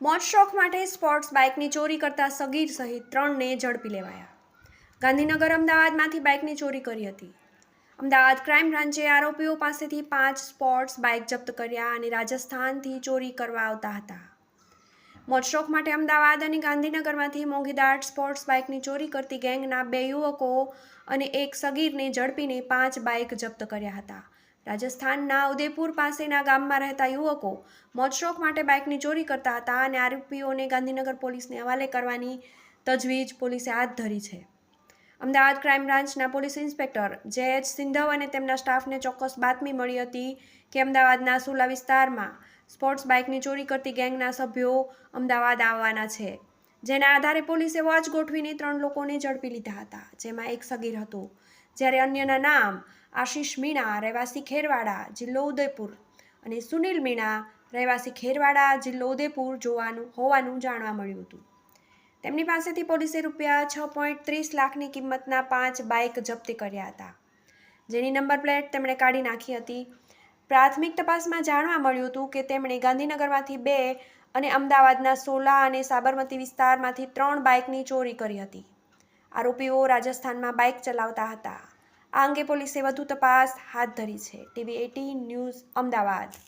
મોજ શોખ માટે સ્પોર્ટ્સ બાઇકની ચોરી કરતા સગીર સહિત ત્રણને ઝડપી લેવાયા. ગાંધીનગર અમદાવાદમાંથી બાઇકની ચોરી કરી હતી. અમદાવાદ ક્રાઇમ બ્રાન્ચે આરોપીઓ પાસેથી પાંચ સ્પોર્ટ્સ બાઇક જપ્ત કર્યા અને રાજસ્થાનથી ચોરી કરવા આવતા હતા. મોજશોખ માટે અમદાવાદ અને ગાંધીનગરમાંથી મોંઘીદાટ સ્પોર્ટ્સ બાઇકની ચોરી કરતી ગેંગના બે યુવકો અને એક સગીરને ઝડપીને પાંચ બાઇક જપ્ત કર્યા હતા. રાજસ્થાનના ઉદયપુર પાસેના ગામમાં રહેતા યુવકો મોજશોખ માટે બાઇકની ચોરી કરતા હતા અને આરોપીઓને ગાંધીનગર પોલીસને હવાલે કરવાની તજવીજ પોલીસે હાથ ધરી છે. અમદાવાદ ક્રાઇમ બ્રાન્ચના police inspector J H Sindhav અને તેમના સ્ટાફને ચોક્કસ બાતમી મળી હતી કે અમદાવાદના સુલા વિસ્તારમાં સ્પોર્ટ્સ બાઇકની ચોરી કરતી ગેંગના સભ્યો અમદાવાદ આવવાના છે. જેના આધારે પોલીસે વોચ ગોઠવીને ત્રણ લોકોને ઝડપી લીધા હતા, જેમાં એક સગીર હતો. જ્યારે અન્યના નામ આશીષ મીણા, રહેવાસી ખેરવાડા, જિલ્લો ઉદયપુર અને સુનિલ મીણા, રહેવાસી ખેરવાડા, જિલ્લો ઉદયપુર જોવાનું, હોવાનું જાણવા મળ્યું હતું. તેમની પાસેથી પોલીસે રૂપિયા છ પોઈન્ટ ત્રીસ લાખની કિંમતના પાંચ બાઇક જપ્ત કર્યા હતા. જેની નંબર પ્લેટ તેમણે કાઢી નાખી હતી. પ્રાથમિક તપાસમાં જાણવા મળ્યું હતું કે તેમણે ગાંધીનગરમાંથી બે અને અમદાવાદના સોલા અને સાબરમતી વિસ્તારમાંથી ત્રણ બાઇકની ચોરી કરી હતી. આરોપીઓ રાજસ્થાનમાં બાઇક ચલાવતા હતા. આ અંગે પોલીસે વધુ તપાસ હાથ ધરી છે. TV eighteen news Ahmedabad.